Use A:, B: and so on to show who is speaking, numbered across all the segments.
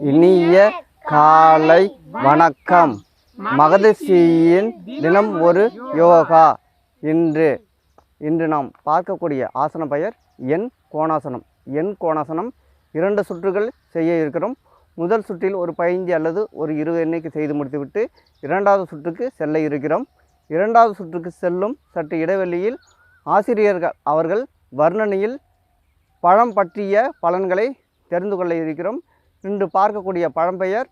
A: இனிய காலை வணக்கம். மகதசியின் தினம் ஒரு யோகா. இன்று இன்று நாம் பார்க்கக்கூடிய ஆசன பெயர் எண் கோணாசனம். எண் கோணாசனம் இரண்டு சுற்றுகள் செய்ய இருக்கிறோம். முதல் சுற்றில் ஒரு பதிஞ்சு அல்லது ஒரு இருபது எண்ணிக்கை செய்து முடித்துவிட்டு இரண்டாவது சுற்றுக்கு செல்ல இருக்கிறோம். இரண்டாவது சுற்றுக்கு செல்லும் சற்று இடைவெளியில் ஆசிரியர்கள் அவர்கள் வர்ணனையில் பழம் பற்றிய பலன்களை தெரிந்து கொள்ள இருக்கிறோம். இன்று பார்க்கக்கூடிய பழம்பெயர்.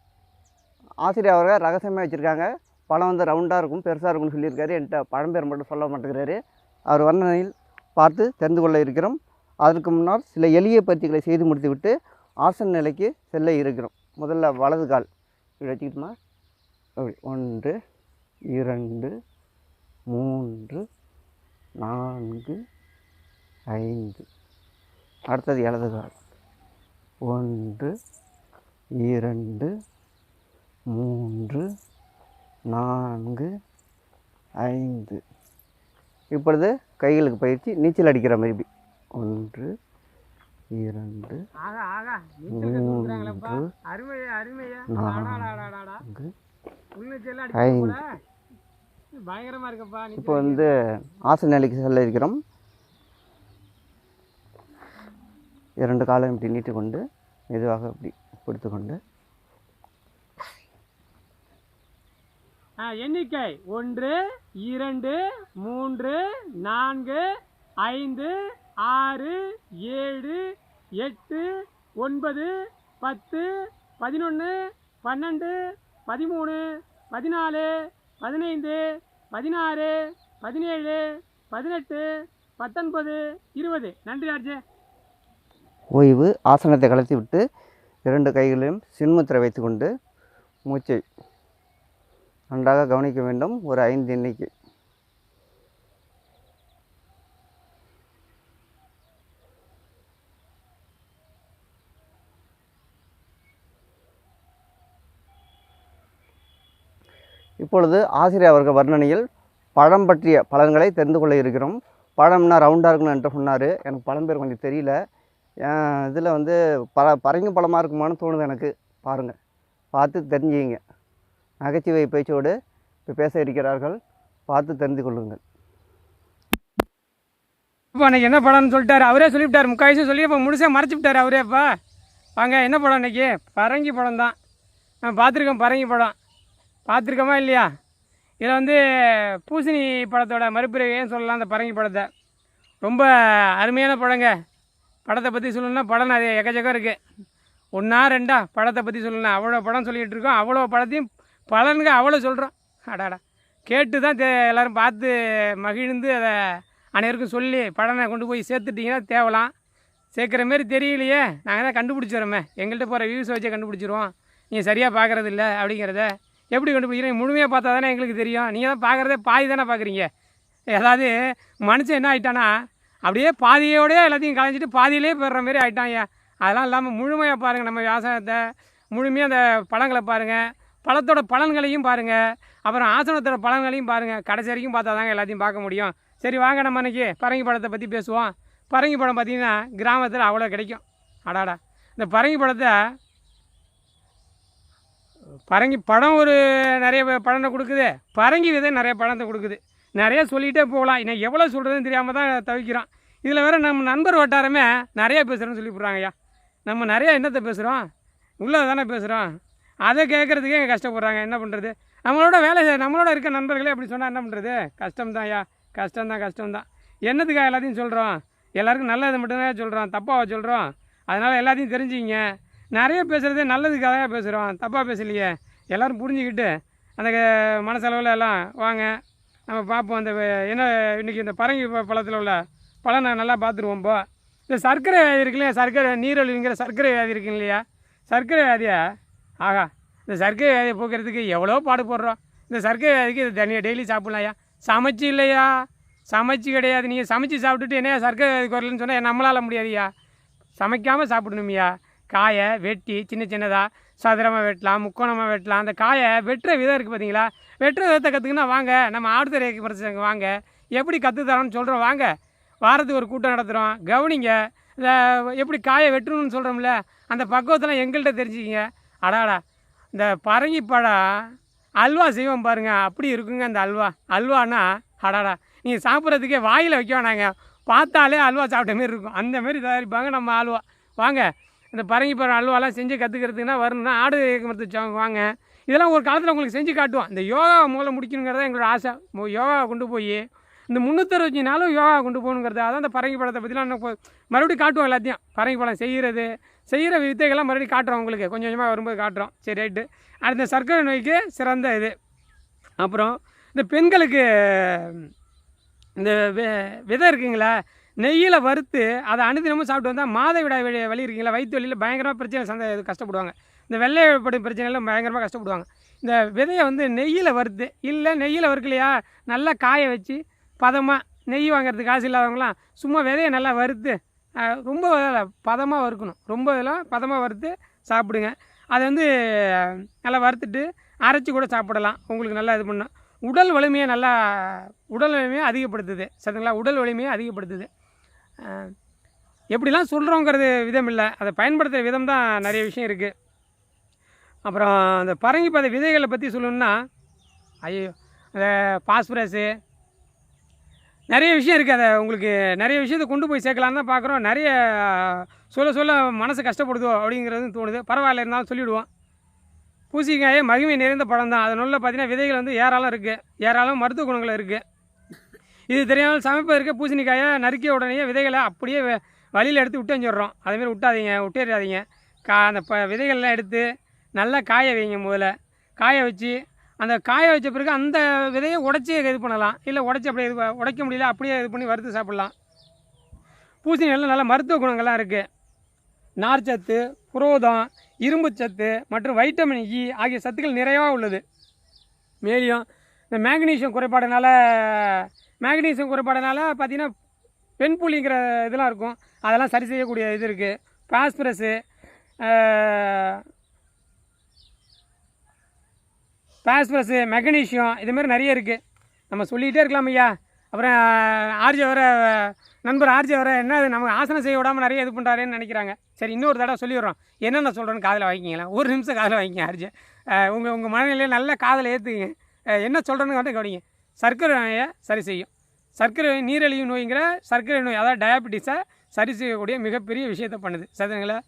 A: ஆசிரியர் அவர்கள் ரகசியமாக வச்சுருக்காங்க. பழம் வந்து ரவுண்டாக இருக்கும் பெருசாக இருக்கும்னு சொல்லியிருக்காரு. என்கிட்ட பழம்பெயர் மட்டும் சொல்ல மாட்டேங்கிறாரு. அவர் வர்ணனையில் பார்த்து தெரிந்து கொள்ள இருக்கிறோம். அதற்கு முன்னால் சில எளிய பயிற்சிகளை செய்து முடித்துவிட்டு ஆசன நிலைக்கு செல்ல இருக்கிறோம். முதல்ல வலது கால். இப்படி வச்சுக்கிட்டுமா? அப்படி. ஒன்று இரண்டு மூன்று நான்கு ஐந்து. அடுத்தது இடது கால். ஒன்று இரண்டு மூன்று நான்கு ஐந்து. இப்பொழுது கைகளுக்கு பயிற்சி நீச்சல் அடிக்கிற மாதிரி இப்படி. ஒன்று இரண்டு மூன்று நான்கு. ஐந்து. இப்போ வந்து ஆசன நிலைக்கு செல்ல இருக்கிறோம். இரண்டு காலம் இப்படி நீட்டிக்கொண்டு மெதுவாக இப்படி பிடித்துக்கொண்டு
B: ஆ, எண்ணிக்கை ஒன்று இரண்டு மூன்று நான்கு ஐந்து ஆறு ஏழு எட்டு ஒன்பது பத்து பதினொன்று பன்னெண்டு பதிமூணு பதினாலு பதினைந்து பதினாறு பதினேழு பதினெட்டு பத்தொன்பது இருபது. நன்றி ஆர்ஜே.
A: ஓய்வு ஆசனத்தை கலத்தி விட்டு இரண்டு கைகளையும் சின்முத்திரை வைத்துக்கொண்டு மூச்சை நன்றாக கவனிக்க வேண்டும். ஒரு ஐந்து எண்ணிக்கை. இப்பொழுது ஆசிரியர் அவர்கள் வர்ணனையில் பழம் பற்றிய பலன்களை தெரிந்து கொள்ள இருக்கிறோம். பழம்னா ரவுண்டாக இருக்கணும் என்று சொன்னார். எனக்கு பழம் பேர் கொஞ்சம் தெரியல. இதில் வந்து பர பரங்கி பழமாக இருக்குமான்னு தோணுது எனக்கு. பாருங்கள் பார்த்து தெரிஞ்சுக்கிங்க. நகைச்சுவை பேச்சோடு இப்போ பேச இருக்கிறார்கள். பார்த்து தெரிந்து கொள்ளுங்கள்.
B: இப்போ அன்றைக்கி என்ன படம்னு சொல்லிட்டாரு. அவரே சொல்லிவிட்டார். முக்கால்வாசி சொல்லி இப்போ முழுசாக மறைச்சி விட்டார் அவரே இப்போ வாங்க என்ன படம் இன்னைக்கு பரங்கி படம் தான் நான் பார்த்துருக்கேன் பரங்கி படம். பார்த்துருக்கோமா இல்லையா? இதில் வந்து பூசணி படத்தோட மறுபிறவின்னு சொல்லலாம் அந்த பரங்கி படத்தை. ரொம்ப அருமையான படங்க. படத்தை பற்றி சொல்லணும்னா படம் நிறைய எக்கச்சக்கம் இருக்குது ஒன்றா ரெண்டா படத்தை பற்றி சொல்லணும் அவ்வளோ படம் சொல்லிகிட்டு இருக்கோம். அவ்வளோ படத்தையும் பலனுக்கு அவ்வளோ சொல்கிறோம் அடாடா. கேட்டு தான் தே எல்லோரும் பார்த்து மகிழ்ந்து அதை அனைவருக்கும் சொல்லி படனை கொண்டு போய் சேர்த்துட்டிங்கன்னா தேவலாம். சேர்க்குற மாரி தெரியலையே. நாங்கள் தான் கண்டுபிடிச்சிடுறோமே. எங்கள்கிட்ட போகிற வியூஸை வச்சே கண்டுபிடிச்சிருவோம். நீங்கள் சரியாக பார்க்குறது இல்லை அப்படிங்கிறத. எப்படி கண்டுபிடிக்கிறீங்க? முழுமையாக பார்த்தா தானே எங்களுக்கு தெரியும். நீங்கள் தான் பார்க்குறதே பாதி தானே பார்க்குறீங்க. அதாவது மனுஷன் என்ன ஆகிட்டானா அப்படியே பாதியோடய எல்லாத்தையும் கலைஞ்சிட்டு பாதியிலே போடுற மாதிரி ஆகிட்டாங்க அதெல்லாம் இல்லாமல் முழுமையாக பாருங்கள் நம்ம விவசாயத்தை. முழுமையாக அந்த பழங்களை பாருங்கள் பழத்தோட பலன்களையும் பாருங்கள் அப்புறம் ஆசனத்தோட பலன்களையும் பாருங்கள் கடைசி வரைக்கும் பார்த்தா தாங்க எல்லாத்தையும் பார்க்க முடியும். சரி வாங்க நம்ம அன்றைக்கி பரங்கி பழத்தை பற்றி பேசுவோம். பரங்கி பழம் பார்த்திங்கன்னா கிராமத்தில் அவ்வளோ கிடைக்கும். அடாடா. இந்த பரங்கி பழத்தை பரங்கி பழம் ஒரு நிறைய பழத்தை கொடுக்குது. பரங்கி விதை நிறைய பழத்தை கொடுக்குது. நிறைய சொல்லிகிட்டே போகலாம். இன்னைக்கு எவ்வளோ சொல்கிறதுன்னு தெரியாமல் தான் தவிக்கிறான் இதில் வேறு நம்ம நண்பர் வட்டாரமே நிறையா பேசுகிறோன்னு சொல்லி போடுறாங்கய்யா நம்ம நிறையா என்னத்தை பேசுகிறோம் உள்ளதை தானே பேசுகிறோம் அதை கேட்குறதுக்கே இங்கே கஷ்டப்படுறாங்க. என்ன பண்ணுறது நம்மளோட வேலை நம்மளோட இருக்க நண்பர்களே அப்படி சொன்னால் என்ன பண்ணுறது கஷ்டம்தான் ஐயா. கஷ்டம்தான் கஷ்டம்தான் என்னத்துக்காக எல்லாத்தையும் சொல்கிறோம் எல்லாருக்கும் நல்லது மட்டும்தான் சொல்கிறோம் தப்பாக சொல்கிறோம் அதனால் எல்லாத்தையும் தெரிஞ்சுக்கிங்க. நிறைய பேசுகிறதே நல்லதுக்காக பேசுகிறோம் தப்பாக பேசலையே. எல்லோரும் புரிஞ்சுக்கிட்டு அந்த மனசளவில் எல்லாம் வாங்க. நம்ம பார்ப்போம் அந்த என்ன இன்றைக்கி இந்த பரங்கி ப- பழத்தில் உள்ள பழம் நான் நல்லா பார்த்துருவோம் போ. இந்த சர்க்கரை வியாதி இருக்கு இல்லையா? சர்க்கரை நீரழிவுங்கிற சர்க்கரை வியாதி இருக்கு இல்லையா? சர்க்கரை வியாதியா? ஆகா இந்த சர்க்கரை வியாதியை போக்குறதுக்கு எவ்வளோ பாடு போடுறோம். இந்த சர்க்கரை வியாதிக்கு இது தனியாக டெய்லி சாப்பிட்லாம்யா சமைச்சு இல்லையா? சமைச்சு கிடையாது. நீங்கள் சமைச்சு சாப்பிட்டுட்டு என்னையா சர்க்கரை வியாதி குரலுன்னு சொன்னால் நம்மளால் முடியாதுயா சமைக்காமல் சாப்பிடணும்யா. காயை வெட்டி சின்ன சின்னதாக சதுரமாக வெட்டலாம் முக்கோணமாக வெட்டலாம். அந்த காயை வெட்டுற விதம் இருக்குது பார்த்தீங்களா வெட்டுற விதத்தை கற்றுக்குன்னா வாங்க நம்ம ஆடுதுறைக்கு பிரச்சனை வாங்க. எப்படி கற்றுத்தரோன்னு சொல்கிறோம் வாங்க. வாரத்துக்கு ஒரு கூட்டம் நடத்துகிறோம் கவனிங்க இல்லை எப்படி காயை வெட்டணும்னு சொல்கிறோம்ல அந்த பக்குவத்தெல்லாம் எங்கள்கிட்ட தெரிஞ்சுக்கிங்க. அடாடா இந்த பரங்கி பழம் அல்வா செய்வோம் பாருங்கள் அப்படி இருக்குங்க அந்த அல்வா. அல்வானா அடாடா நீங்கள் சாப்பிட்றதுக்கே வாயில் வைக்க வேணாங்க. பார்த்தாலே அல்வா சாப்பிட்ட மாரி இருக்கும். அந்தமாரி தயாரிப்பாங்க நம்ம அல்வா வாங்க இந்த பரங்கி பழம் அல்வாலாம் செஞ்சு கற்றுக்கிறதுக்குன்னா வரணும்னா ஆடு மருத்துவ வாங்க. இதெல்லாம் ஒரு காலத்தில் உங்களுக்கு செஞ்சு காட்டுவோம். இந்த யோகா மூலம் முடிக்கணுங்கிறத எங்களோட ஆசை. யோகாவை யோகா கொண்டு போய் இந்த முந்நூற்றறுபத்தஞ்சு நாளும் யோகா கொண்டு போகணுங்கிறது அதான் அந்த பரங்கி பழத்தை பற்றிலாம் மறுபடியும் காட்டுவோம் எல்லாத்தையும். பரங்கி பழம் செய்கிறது செய்கிற வித்தைகள்லாம் மறுபடியும் காட்டுறோம் உங்களுக்கு. கொஞ்சம் கொஞ்சமாக வரும்போது காட்டுறோம். சரி ரைட்டு. அடுத்த சர்க்கரை நோய்க்கு சிறந்த இது. அப்புறம் இந்த பெண்களுக்கு இந்த விதை இருக்குங்களா? நெய்யில் வறுத்து அதை அனுதினமும் சாப்பிட்டு வந்தால் மாதவிடாய் வழி வழி இருக்கீங்களா வயிற்று வழியில் பயங்கரமாக பிரச்சனை சந்த இது கஷ்டப்படுவாங்க. இந்த வெள்ளைப்படும் பிரச்சனைலாம் பயங்கரமாக கஷ்டப்படுவாங்க. இந்த விதையை வந்து நெய்யில் வறுத்து இல்லை நெய்யில் வறுக்கலையா? நல்லா காய வச்சு பதமாக நெய் வாங்குறதுக்கு காசு இல்லாதவங்களாம் சும்மா விதையை நல்லா வறுத்து ரொம்ப பதமாக வறுக்கணும். ரொம்ப இதெல்லாம் பதமாக வறுத்து சாப்பிடுங்க. அதை வந்து நல்லா வறுத்துட்டு அரைச்சி கூட சாப்பிடலாம். உங்களுக்கு நல்லா இது பண்ணும். உடல் வலிமையை நல்லா உடல் வலிமையை அதிகப்படுத்துது. சரிங்களா? உடல் வலிமையை அதிகப்படுத்துது. எப்படிலாம் சொல்கிறோங்கிறது விதம் இல்லை அதை பயன்படுத்துகிற விதம் தான் நிறைய விஷயம் இருக்குது அப்புறம் அந்த பரங்கி பத விதைகளை பற்றி சொல்லணும்னா ஐயோ அந்த பாஸ்பரஸு நிறைய விஷயம் இருக்குது அதை உங்களுக்கு நிறைய விஷயத்தை கொண்டு போய் சேர்க்கலான்னு தான் பார்க்குறோம். நிறைய சொல்ல சொல்ல மனசு கஷ்டப்படுதோ அப்படிங்கிறது தோணுது. பரவாயில்ல இருந்தாலும் சொல்லிவிடுவோம் பூசிக்காயே மகிமை நிறைந்த பழம் தான். அதனால் பார்த்தீங்கன்னா விதைகள் வந்து ஏராளம் இருக்குது ஏராளம் மருத்துவ குணங்கள் இருக்குது இது தெரியாமல் சமைப்பதற்கு பூசணிக்காயை நறுக்கிய உடனே விதைகளை அப்படியே வழியில் எடுத்து விட்டு வந்துடுறோம் அதேமாரி விட்டாதீங்க விட்டுறாதீங்க. கா அந்த ப விதைகள்லாம் எடுத்து நல்லா காய வைங்க முதல்ல. காய வச்சு அந்த காய வச்ச பிறகு அந்த விதையை உடச்சி இது பண்ணலாம். இல்லை உடச்சி அப்படியே இது உடைக்க முடியல அப்படியே இது பண்ணி வறுத்து சாப்பிட்லாம். பூசணிகளில் நல்ல மருத்துவ குணங்கள்லாம் இருக்குது நார்ச்சத்து புரோதம் இரும்புச்சத்து மற்றும் வைட்டமின் இ ஆகிய சத்துக்கள் நிறைவாக உள்ளது. மேலும் இந்த மேக்னீஷியம் குறைபாடுனால மேக்னீசியம் குறைபாடுனால பார்த்தீங்கன்னா பெண் புள்ளிங்கிற இதெல்லாம் இருக்கும். அதெல்லாம் சரி செய்யக்கூடிய இது இருக்குது பாஸ்பரஸு பாஸ்பரஸு மெக்னீஷியம் இதுமாரி நிறைய இருக்குது நம்ம சொல்லிகிட்டே இருக்கலாம் ஐயா. அப்புறம் ஆர்ஜே வர நண்பர் ஆர்ஜே வர என்ன நம்ம நமக்கு ஆசனம் செய்ய விடாமல் நிறைய இது பண்ணுறாருன்னு நினைக்கிறாங்க. சரி இன்னொரு தடவை சொல்லிடுறோம். என்னென்ன சொல்கிறேன்னு காதில் வாங்கிக்கலாம் ஒரு நிமிஷம் காதில் வாங்கிக்கங்க ஆர்ஜே உங்கள் உங்கள் மனநிலையை நல்ல காதில் ஏற்றுங்க என்ன சொல்கிறேன்னு வந்து கவனிங்க. சர்க்கரை நோயை சரி செய்யும். சர்க்கரை நீரழிவு நோய்ங்கிற சர்க்கரை நோய் அதாவது டயபெட்டிஸை சரி செய்யக்கூடிய மிகப்பெரிய விஷயத்தை பண்ணுது. சரிங்களா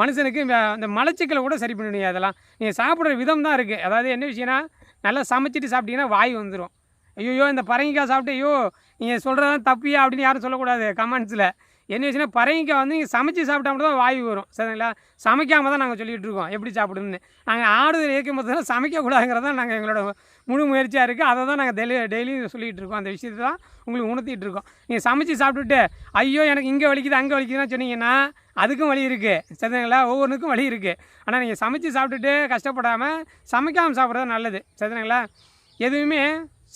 B: மனுஷனுக்கு இந்த மலச்சிக்கலை கூட சரி பண்ணிடுங்க அதெல்லாம். நீங்கள் சாப்பிட்ற விதம் தான் இருக்குது அதாவது என்ன விஷயம்னா நல்லா சமைச்சிட்டு சாப்பிட்டீங்கன்னா வாய் வந்துடும் ஐயோ இந்த பரங்கிக்காய் சாப்பிட்டு ஐயோ நீங்கள் சொல்கிறதான் தப்பியா அப்படின்னு யாரும் சொல்லக்கூடாது. கமெண்ட்ஸில் என்ன விஷயம்னா பரங்கிக்காய் வந்து நீங்கள் சமைச்சு சாப்பிட்டா மட்டும் தான் வாய்வு வரும். சரிங்களா? சமைக்காமல் தான் நாங்கள் சொல்லிகிட்டு இருக்கோம். எப்படி சாப்பிடுன்னு நாங்கள் ஆடுதல் இயக்கும் போது தான் சமைக்கக்கூடாதுங்கிறது தான் நாங்கள் எங்களோட முழு முயற்சியாக இருக்குது அதை தான் நாங்கள் டெய்லி டெய்லியும் சொல்லிகிட்டு இருக்கோம். அந்த விஷயத்தை தான் உங்களுக்கு உணர்த்திட்டு இருக்கோம். நீங்கள் சமைச்சு சாப்பிட்டுட்டு ஐயோ எனக்கு இங்கே வலிக்குது அங்கே வலிக்குதுன்னு சொன்னீங்கன்னா அதுக்கும் வழி இருக்குது சரிங்களா? ஒவ்வொன்றுக்கும் வழி இருக்குது ஆனால் நீங்கள் சமைச்சு சாப்பிட்டுட்டு கஷ்டப்படாமல் சமைக்காமல் சாப்பிட்றது நல்லது. சரிங்களா? எதுவுமே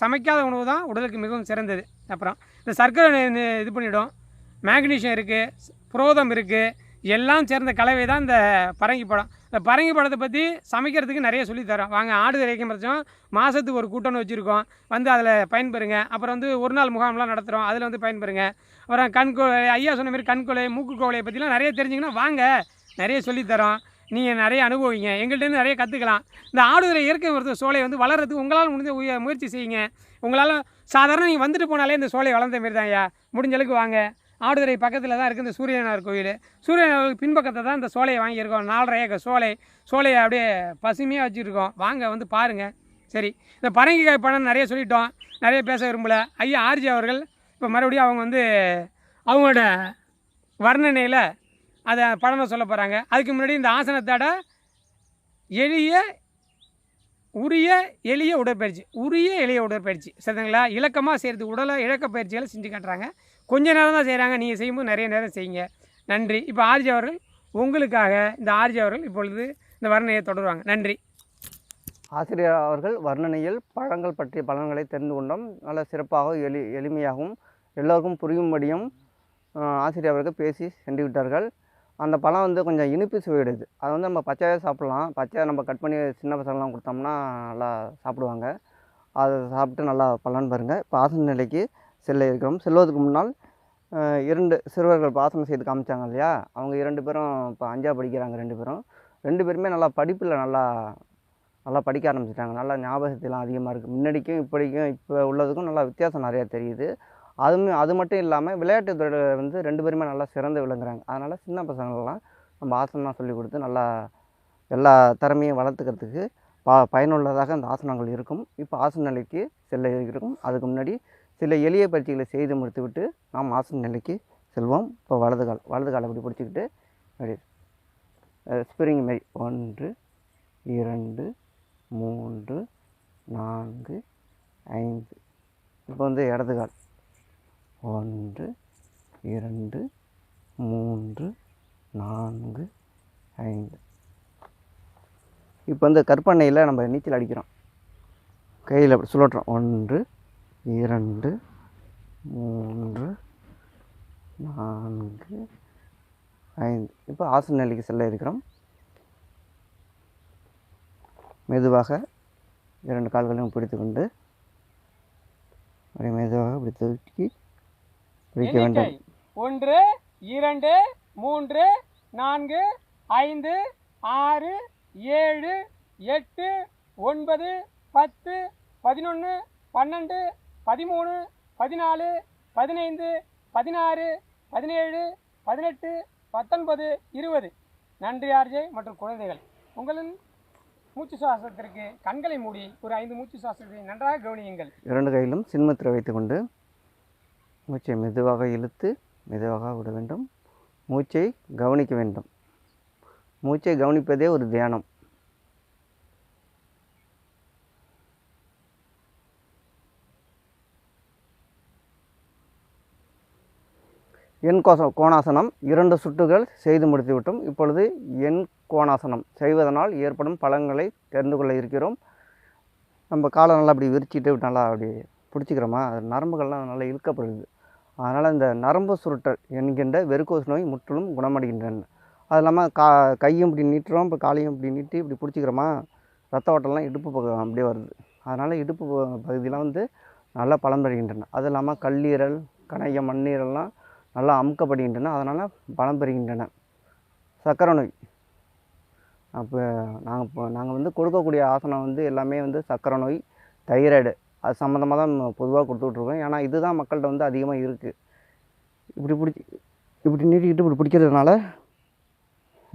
B: சமைக்காத உணவு தான் உடலுக்கு மிகவும் சிறந்தது. அப்புறம் இந்த சர்க்கரை இது பண்ணிவிடும் மேக்னீஷியம் இருக்குது புரோதம் இருக்குது எல்லாம் சேர்ந்த கலவை தான் இந்த பரங்கி பழம். இந்த பரங்கி பழத்தை பற்றி சமைக்கிறதுக்கு நிறைய சொல்லித்தரோம் வாங்க ஆடு இறைக்கும் பட்சம் மாதத்துக்கு ஒரு கூட்டம்னு வச்சுருக்கோம். வந்து அதில் பயன்பெறுங்க. அப்புறம் வந்து ஒரு நாள் முகாம்லாம் நடத்துகிறோம் அதில் வந்து பயன்பெறுங்க. அப்புறம் கண்கோலை ஐயா சொன்ன மாதிரி கண்கொலை மூக்குக்கோலையை பற்றிலாம் நிறைய தெரிஞ்சிங்கன்னா வாங்க நிறைய சொல்லித் தரோம் நீங்கள் நிறைய அனுபவிங்க. எங்கள்கிட்ட நிறைய கற்றுக்கலாம் இந்த ஆடுதுறை இயற்கை மருத்துவ சோலை வந்து வளர்கிறதுக்கு உங்களால் முடிஞ்ச உய- முயற்சி செய்யுங்க. உங்களால் சாதாரண நீங்கள் வந்துட்டு போனாலே இந்த சோலை வளர்ந்த மாரி தான் ஐயா. முடிஞ்சளவுக்கு வாங்க. ஆடுதுறை பக்கத்தில் தான் இருக்குது இந்த சூரியனார் கோயில். சூரியனார் பின்பக்கத்தை தான் இந்த சோலையை வாங்கியிருக்கோம். நாலரை ஏக்கர் சோலை. சோலையை அப்படியே பசுமையாக வச்சுருக்கோம். வாங்க வந்து பாருங்கள் சரி இந்த பரங்கிக்காய் பழம் நிறைய சொல்லிட்டோம். நிறைய பேச விரும்பல. ஐயா ஆர்ஜி அவர்கள் இப்போ மறுபடியும் அவங்க வந்து அவங்களோட வர்ணனையில் அதை பழமை சொல்ல போகிறாங்க அதுக்கு முன்னாடி இந்த ஆசனத்தோட எளிய உரிய எளிய உடற்பயிற்சி. உரிய எளிய உடற்பயிற்சி. சரிங்களா? இலக்கமாக செய்கிறது உடலை இழக்க பயிற்சிகளை செஞ்சு காட்டுறாங்க. கொஞ்ச நேரம் தான் செய்கிறாங்க நீங்கள் செய்யும்போது நிறைய நேரம் செய்யுங்க. நன்றி. இப்போ ஆர்ஜி அவர்கள் உங்களுக்காக இந்த ஆர்ஜி அவர்கள் இப்பொழுது இந்த வர்ணனையை தொடருவாங்க. நன்றி.
A: ஆசிரியர் அவர்கள் வர்ணனையில் பழங்கள் பற்றிய பலன்களை தெரிந்து கொண்டோம். நல்ல சிறப்பாக எளி எளிமையாகவும் எல்லோருக்கும் புரியும்படியும் ஆசிரியர் அவர்கள் பேசி சென்று விட்டார்கள். அந்த பழம் வந்து கொஞ்சம் இனிப்பு சுவையிடுது அது வந்து நம்ம பச்சையாக சாப்பிட்லாம். பச்சையாக நம்ம கட் பண்ணி சின்ன பசங்களாம் கொடுத்தோம்னா நல்லா சாப்பிடுவாங்க. அதை சாப்பிட்டு நல்லா பலன் பாருங்கள் இப்போ ஆசன நிலைக்கு செல்ல இருக்கிறோம். செல்வதற்கு முன்னால் இரண்டு சிறுவர்கள் பாசனம் செய்து காமிச்சாங்க இல்லையா? அவங்க இரண்டு பேரும் இப்போ அஞ்சா படிக்கிறாங்க ரெண்டு பேரும். ரெண்டு பேருமே நல்லா படிப்பில் நல்லா நல்லா படிக்க ஆரம்பிச்சிட்டாங்க. நல்லா ஞாபகத்திலாம் அதிகமாக இருக்குது முன்னாடிக்கும் இப்படிக்கும் இப்போ உள்ளதுக்கும் நல்லா வித்தியாசம் நிறையா தெரியுது. அதுவும் அது மட்டும் இல்லாமல் விளையாட்டு துறையில் வந்து ரெண்டு பேருமே நல்லா சிறந்து விளங்குறாங்க. அதனால் சின்ன பசங்களெலாம் நம்ம ஆசனம்லாம் சொல்லி கொடுத்து நல்லா எல்லா திறமையும் வளர்த்துக்கிறதுக்கு ப பயனுள்ளதாக அந்த ஆசனங்கள் இருக்கும். இப்போ ஆசன நிலைக்கு செல்ல இருக்கும் அதுக்கு முன்னாடி சில எளிய பயிற்சிகளை செய்து முடித்துவிட்டு நாம் ஆசன நிலைக்கு செல்வோம். இப்போ வலது கால் வலது காலை அப்படி பிடிச்சிக்கிட்டு அப்படி ஸ்பிரிங் மாரி. ஒன்று இரண்டு மூன்று நான்கு ஐந்து. இப்போ வந்து இடது கால். ஒன்று இரண்டு மூன்று நான்கு ஐந்து. இப்போ வந்து கற்பனையில் நம்ம நீச்சல் அடிக்கிறோம். கையில் அப்படி சுழட்டுறோம் ஒன்று இரண்டு மூன்று நான்கு ஐந்து. இப்போ ஆசன நிலைக்கு செல்ல இருக்கிறோம். மெதுவாக இரண்டு கால்களையும் பிடித்துக்கொண்டு அப்படியே மெதுவாக இப்படி தூக்கி பிடிக்க வேண்டும்.
B: ஒன்று இரண்டு மூன்று நான்கு ஐந்து ஆறு ஏழு எட்டு ஒன்பது பத்து பதினொன்று பன்னெண்டு பதிமூணு பதினாலு பதினைந்து பதினாறு பதினேழு பதினெட்டு பத்தொன்பது இருபது. நன்றி ஆர்ஜே மற்றும் குழந்தைகள். உங்களின் மூச்சு சுவாசத்திற்கு கண்களை மூடி ஒரு ஐந்து மூச்சு சுவாசத்தை நன்றாக கவனியுங்கள்.
A: இரண்டு கையிலும் சின்மத்திரை வைத்துக்கொண்டு மூச்சை மெதுவாக இழுத்து மெதுவாக விட வேண்டும். மூச்சை கவனிக்க வேண்டும். மூச்சை கவனிப்பதே ஒரு தியானம். என் கோச கோணாசனம் இரண்டு சுட்டுகள் செய்து முடித்துவிட்டோம். இப்பொழுது எண் கோணாசனம் செய்வதனால் ஏற்படும் பலன்களை தெரிந்து கொள்ள இருக்கிறோம். நம்ம காலை நல்லா அப்படி விரிச்சிட்டு நல்லா அப்படி பிடிச்சிக்கிறோமா? அது நரம்புகள்லாம் நல்லா இழுக்கப்படுது. அதனால் இந்த நரம்பு சுருட்டல் என்கின்ற வெறுக்கோசு நோய் முற்றிலும் குணமடைகின்றன. அது இல்லாமல் கா கையும் இப்படி நீட்டுறோம் இப்போ காலையும் இப்படி நீட்டி இப்படி பிடிச்சிக்கிறோமா? ரத்த ஓட்டம்லாம் இடுப்பு பக்கம் அப்படியே வருது. அதனால் இடுப்பு பகுதியெலாம் வந்து நல்லா பலம் பெறுகின்றன. அது இல்லாமல் கல்லீரல் கணைய மண்ணீரல்லாம் நல்லா அமுக்கப்படுகின்றன அதனால் பலம் பெறுகின்றன. சர்க்கரை நோய். அப்போ நாங்கள் இப்போ நாங்கள் வந்து கொடுக்கக்கூடிய ஆசனம் வந்து எல்லாமே வந்து சர்க்கரை நோய் தைராய்டு. அது சம்மந்தமாக தான் பொதுவாக கொடுத்துட்ருக்கோம். ஏன்னா இதுதான் மக்கள்கிட்ட வந்து அதிகமாக இருக்குது இப்படி பிடிச்சி இப்படி நீட்டிக்கிட்டு இப்படி பிடிக்கிறதுனால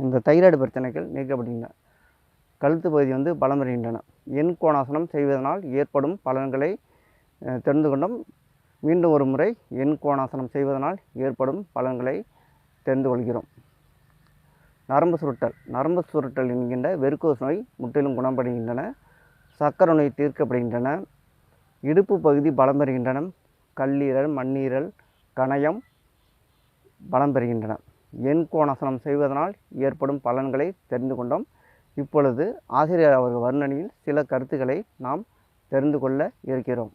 A: இந்த தைராய்டு பிரச்சனைகள் நீக்கப்படுகின்றன. கழுத்து பகுதி வந்து பலம் பெறுகின்றன. எண் கோணாசனம் செய்வதனால் ஏற்படும் பலன்களை தெரிந்து கொண்டோம். மீண்டும் ஒரு முறை எண் கோணாசனம் செய்வதனால் ஏற்படும் பலன்களை தெரிந்து கொள்கிறோம். நரம்பு சுருட்டல். நரம்பு சுருட்டல் என்கின்ற வெறுக்கோஸ் நோய் முற்றிலும் குணப்படுகின்றன. சர்க்கரை நோய் தீர்க்கப்படுகின்றன. இடுப்பு பகுதி பலம் பெறுகின்றன. கல்லீரல் மண்ணீரல் கணையம் பலம் பெறுகின்றன. எண் கோணாசனம் செய்வதனால் ஏற்படும் பலன்களை தெரிந்து கொண்டோம். இப்பொழுது ஆசிரியர் அவர்கள் வர்ணனையில் சில கருத்துக்களை நாம் தெரிந்து கொள்ள இருக்கிறோம்.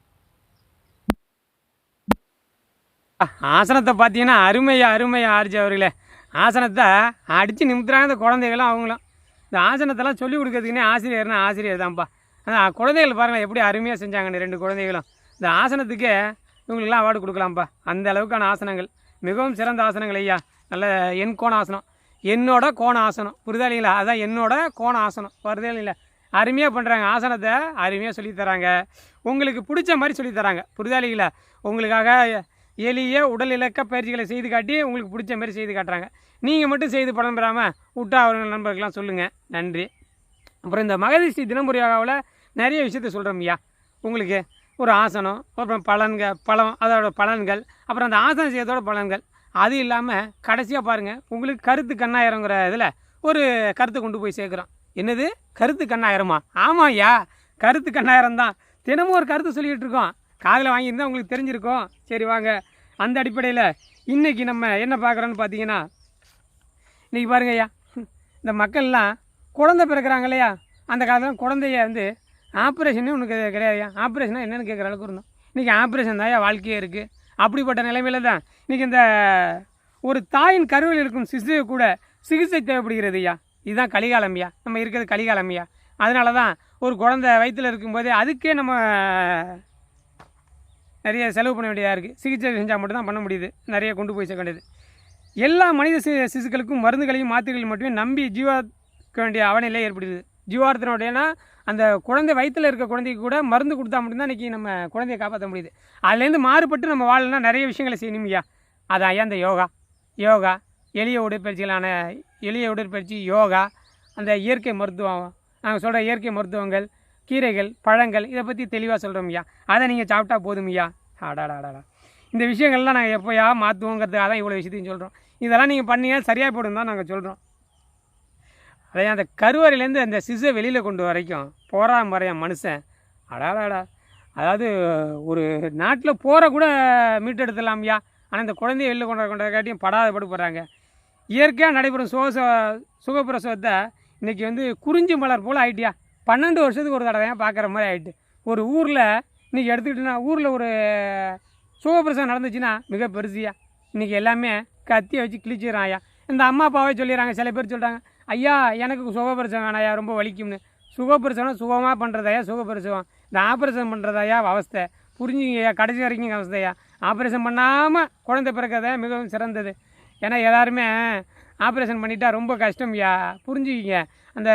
B: ஆசனத்தை பார்த்தீங்கன்னா அருமையா அருமையா ஆர்ஜி அவர்களே. ஆசனத்தை அடித்து நிமித்துறாங்க இந்த குழந்தைகளும் அவங்களும். இந்த ஆசனத்தெல்லாம் சொல்லிக் கொடுக்கறதுக்குன்னே ஆசிரியர்னா ஆசிரியர் தான்ப்பா. ஆனால் குழந்தைகள் பாருங்கள் எப்படி அருமையாக செஞ்சாங்கன்னு ரெண்டு குழந்தைகளும். இந்த ஆசனத்துக்கே இவங்களுக்குலாம் அவார்டு கொடுக்கலாம்ப்பா. அந்த அளவுக்கான ஆசனங்கள். மிகவும் சிறந்த ஆசனங்கள் ஐயா. நல்ல என் கோண ஆசனம். என்னோட கோண ஆசனம். புரிதா இல்லைங்களா? அதான் என்னோட கோண ஆசனம். வருதே இல்லைங்களா? அருமையாக பண்ணுறாங்க ஆசனத்தை அருமையாக சொல்லித் தராங்க. உங்களுக்கு பிடிச்ச மாதிரி சொல்லித் தராங்க. புரிதா இல்லைங்களா? உங்களுக்காக எளிய உடல் இலக்க பயிற்சிகளை செய்து காட்டி உங்களுக்கு பிடிச்ச மாதிரி செய்து காட்டுறாங்க. நீங்கள் மட்டும் செய்து படம் பெறாமல் விட்டா அவர்கள் நண்பர்கள்லாம் சொல்லுங்கள் நன்றி. அப்புறம் இந்த மகதிஷ்டி தினமுறை யோகாவில் நிறைய விஷயத்த சொல்கிறோம் ஐயா. உங்களுக்கு ஒரு ஆசனம் அப்புறம் பலன்கள் பழம் அதோட பலன்கள் அப்புறம் அந்த ஆசனம் செய்யறதோட பலன்கள். அது இல்லாமல் கடைசியாக பாருங்கள் உங்களுக்கு கருத்து கண்ணாயிரங்கிற இதில் ஒரு கருத்தை கொண்டு போய் சேர்க்குறோம். என்னது? கருத்து கண்ணாயிரமா? ஆமாம் ஐயா. கருத்து கண்ணாயிரம் தான் தினமும் ஒரு கருத்து சொல்லிகிட்டு இருக்கோம். காதில் வாங்கியிருந்தால் உங்களுக்கு தெரிஞ்சிருக்கும். சரி வாங்க. அந்த அடிப்படையில் இன்றைக்கி நம்ம என்ன பார்க்குறோன்னு பார்த்தீங்கன்னா இன்றைக்கி பாருங்க ஐயா. இந்த மக்கள்லாம் குழந்தை பிறக்கிறாங்க இல்லையா? அந்த காலத்தில் குழந்தைய வந்து ஆப்ரேஷனே உனக்கு கிடையாதுயா ஆப்ரேஷனாக என்னென்னு கேட்குற அளவுக்கு இருந்தோம். இன்றைக்கி ஆப்ரேஷன் தான் வாழ்க்கையே இருக்குது அப்படிப்பட்ட நிலைமையில் தான் இன்றைக்கி இந்த ஒரு தாயின் கருவில் இருக்கும் சிசுவை கூட சிகிச்சை தேவைப்படுகிறது ஐயா. இதுதான் கலிகாலம்யா நம்ம இருக்கிறது கலிகாலம்யா அதனால தான் ஒரு குழந்தை வயிற்றில் இருக்கும்போதே அதுக்கே நம்ம நிறைய செலவு பண்ண வேண்டியதாக இருக்குது சிகிச்சை செஞ்சால் மட்டும்தான் பண்ண முடியுது. நிறைய கொண்டு போய் சேர்க்க வேண்டியது. எல்லா மனித சி சிசுக்களுக்கும் மருந்துகளையும் மாத்திரைகளையும் மட்டுமே நம்பி ஜீவாக்க வேண்டிய அவநிலை ஏற்படுது. ஜீவார்த்தனோடையனா அந்த குழந்தை வயிற்றில் இருக்க குழந்தைக்கு கூட மருந்து கொடுத்தா மட்டும்தான் இன்றைக்கி நம்ம குழந்தையை காப்பாற்ற முடியுது. அதுலேருந்து மாறுபட்டு நம்ம வாழணும்னா நிறைய விஷயங்களை செய்யணும்யா அதான் ஐயா அந்த யோகா. யோகா எளிய உடற்பயிற்சிகளான எளிய உடற்பயிற்சி யோகா அந்த இயற்கை மருத்துவம். நாங்கள் சொல்கிற இயற்கை மருத்துவங்கள் கீரைகள் பழங்கள் இதை பற்றி தெளிவாக சொல்கிறோம் ஐயா. அதை நீங்கள் சாப்பிட்டா போதும் ஐயா. ஆடாடாடாடா இந்த விஷயங்கள்லாம் நாங்கள் எப்போயா மாற்றுவோங்கிறதுக்காக தான் இவ்வளோ விஷயத்தையும் சொல்கிறோம் இதெல்லாம் நீங்கள் பண்ணீங்கன்னா சரியாக போடும் தான் நாங்கள் சொல்கிறோம் அதே அந்த கருவறையிலேருந்து அந்த சிசை வெளியில் கொண்டு வரைக்கும் போகிறான் பாறையான் மனுஷன் அடாடாடா அதாவது ஒரு நாட்டில் போகிற கூட மீட்டெடுத்துலாம்யா ஆனால் இந்த குழந்தைய வெளில கொண்டு வர கொண்டதுக்காட்டியும் படாத படு போகிறாங்க இயற்கையாக நடைபெறும் சுக சுகப்பிரசவத்தை இன்றைக்கி வந்து குறிஞ்சி மலர் போல் ஆயிட்டியா பன்னெண்டு வருஷத்துக்கு ஒரு தடவையாக பார்க்குற மாதிரி ஆகிட்டு ஒரு ஊரில் இன்றைக்கி எடுத்துக்கிட்டோன்னா ஊரில் ஒரு சுகப்பிரசவம் நடந்துச்சுன்னா மிக பெருசியா. இன்றைக்கி எல்லாமே கத்தியை வச்சு கிழிச்சிடறான் ஐயா. இந்த அம்மா அப்பாவே சொல்லிடுறாங்க சில பேர் சொல்கிறாங்க ஐயா எனக்கு சுகப்பிரசவம் வேணாயா ரொம்ப வலிக்கும்னு. சுகப்பிரசவம் சுகமாக பண்ணுறதையா சுகப்பிரசவம் இந்த ஆப்ரேஷன் பண்ணுறதையா அவஸ்தை. புரிஞ்சுங்கய்யா கடைசி வரைக்கும் அவஸ்தையா ஆப்ரேஷன் பண்ணாமல் குழந்தை பிறக்கிறத மிகவும் சிறந்தது. ஏன்னா எல்லாருமே ஆப்ரேஷன் பண்ணிட்டா ரொம்ப கஷ்டம்யா புரிஞ்சுக்கிங்க. அந்த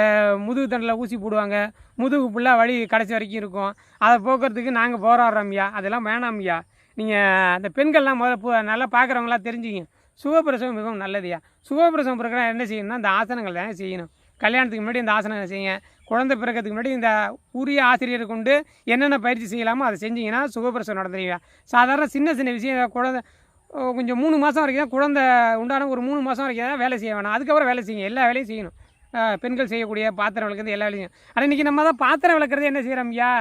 B: முதுகு தண்டில் ஊசி போடுவாங்க. முதுகு ஃபுல்லாக வழி கடைசி வரைக்கும் இருக்கும். அதை போக்குறதுக்கு நாங்கள் போராடுறோம்யா அதெல்லாம் வேணாம்யா நீங்கள் அந்த பெண்கள்லாம் முதல்ல நல்லா பார்க்குறவங்களாம் தெரிஞ்சுக்கிங்க சுகப்பிரசவம் மிகவும் நல்லதுயா சுகப்பிரசவம் பிறகு என்ன செய்யணும்னா இந்த ஆசனங்கள் தான் செய்யணும். கல்யாணத்துக்கு முன்னாடி இந்த ஆசனங்கள் செய்யுங்க. குழந்தை பிறக்கிறதுக்கு முன்னாடி இந்த உரிய ஆசிரியரை கொண்டு என்னென்ன பயிற்சி செய்யலாமோ அதை செஞ்சீங்கன்னா சுகப்பிரசவம் நடந்துருவீங்க சாதாரண சின்ன சின்ன விஷயம் குழந்தை கொஞ்சம் மூணு மாதம் வரைக்கும் தான் குழந்தை உண்டான ஒரு மூணு மாதம் வரைக்கும் தான் வேலை செய்ய வேணாம். அதுக்கப்புறம் வேலை செய்யுங்க. எல்லா வேலையும் செய்யணும். பெண்கள் செய்யக்கூடிய பாத்திரம் விளக்குறது எல்லா வேலையும் ஆனால் இன்றைக்கி நம்ம தான் பாத்திரம் விளக்குறது என்ன செய்கிறோம்யா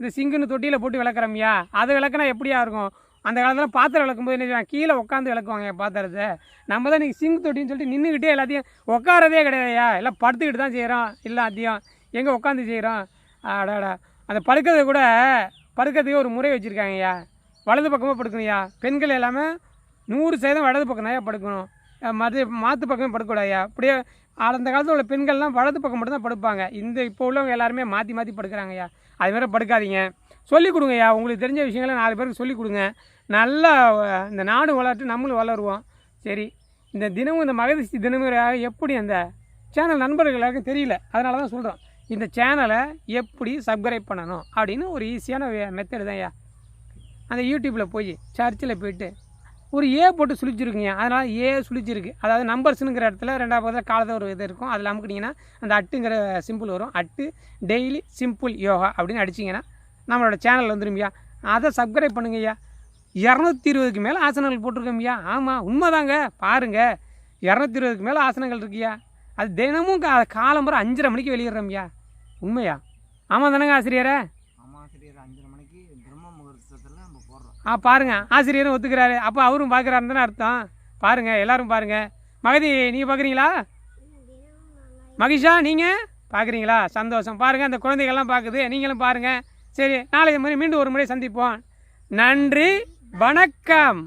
B: இந்த சிங்குன்னு தொட்டியில் போட்டு விளக்குறோம்யா அது விளக்குனா எப்படியா இருக்கும்? அந்த காலத்தில் பாத்திரம் விளக்கும்போது என்ன செய்வாங்க? கீழே உட்காந்து விளக்குவாங்க பாத்திரத்தை. நம்ம தான் இன்றைக்கி சிங்கு தொட்டின்னு சொல்லிட்டு நின்றுக்கிட்டே எல்லாத்தையும் உட்காரதே கிடையாதுயா எல்லாம் படுத்துக்கிட்டு தான் செய்கிறோம் எல்லாத்தையும். எங்கே உட்காந்து செய்கிறோம் அடாடா. அந்த படுக்கிறது கூட படுக்கிறதுக்கு ஒரு முறை வச்சுருக்காங்கய்யா வலது பக்கமாக படுக்கணும்யா பெண்கள் எல்லாமே நூறு சதவீதம் வலது பக்கம் தான் படுக்கணும். அஹ் மது மாற்று பக்கமே படுக்கக்கூடாது அப்படியே அந்த காலத்தில் உள்ள பெண்கள்லாம் வலது பக்கம் மட்டும்தான் படுப்பாங்க. இந்த இப்போ உள்ளவங்க எல்லாருமே மாற்றி மாற்றி படுக்கிறாங்கய்யா அது மாதிரி படுக்காதீங்க. சொல்லிக் கொடுங்கய்யா உங்களுக்கு தெரிஞ்ச விஷயங்களை நாலு பேருக்கு சொல்லிக் கொடுங்க. நல்லா இந்த நாடு வளர்த்து நம்மளும் வளருவோம். சரி. இந்த தினமும் இந்த மகதிஷ்டி தினமும் எப்படி அந்த சேனல் நண்பர்களுக்கு தெரியல. அதனால தான் சொல்கிறோம் இந்த சேனலை எப்படி சப்ஸ்கிரைப் பண்ணணும் அப்படின்னு ஒரு ஈஸியான மெத்தடு தான் ஐயா. அந்த யூடியூப்பில் போய் சர்ச்சில் போயிட்டு ஒரு ஏ போட்டு சுழிச்சிருக்குங்க. அதனால் ஏ சுழிச்சிருக்கு. அதாவது நம்பர்ஸுங்கிற இடத்துல ரெண்டாவது காலத்தில் ஒரு இது இருக்கும். அதில் அமுக்கிட்டிங்கன்னா அந்த அட்டுங்கிற சிம்பிள் வரும். அட்டு டெய்லி சிம்பிள் யோகா அப்படின்னு அடிச்சிங்கன்னா நம்மளோட சேனல் வந்துருமியா அதை சப்ஸ்கிரைப் பண்ணுங்கய்யா. இரநூத்தி இருபதுக்கு மேலே ஆசனங்கள் போட்டிருக்கோம்யா ஆமாம் உண்மைதாங்க. பாருங்கள் இரநூத்தி இருபதுக்கு மேலே ஆசனங்கள் இருக்குயா அது தினமும் கா காலம்புற அஞ்சரை மணிக்கு வெளியிடுறோம்யா உண்மையா? ஆமாம் தானேங்க ஆசிரியரே
C: ஆமாசிரியர் அஞ்சரை மணிக்கு பிரம்ம முகூர்த்தத்தில் நம்ம போடுறோம்
B: ஆ பாருங்க. ஆசிரியரும் ஒத்துக்கிறாரு. அப்போ அவரும் பார்க்குறாருன்னு தானே அர்த்தம்? பாருங்க எல்லாரும் பாருங்க. மகதி நீங்கள் பார்க்குறீங்களா மகிஷா நீங்கள் பார்க்குறீங்களா சந்தோஷம். பாருங்கள் அந்த குழந்தைகள்லாம் பார்க்குது நீங்களும் பாருங்கள் சரி நாளை முறை மீண்டும் ஒரு முறை சந்திப்போம். நன்றி வணக்கம்.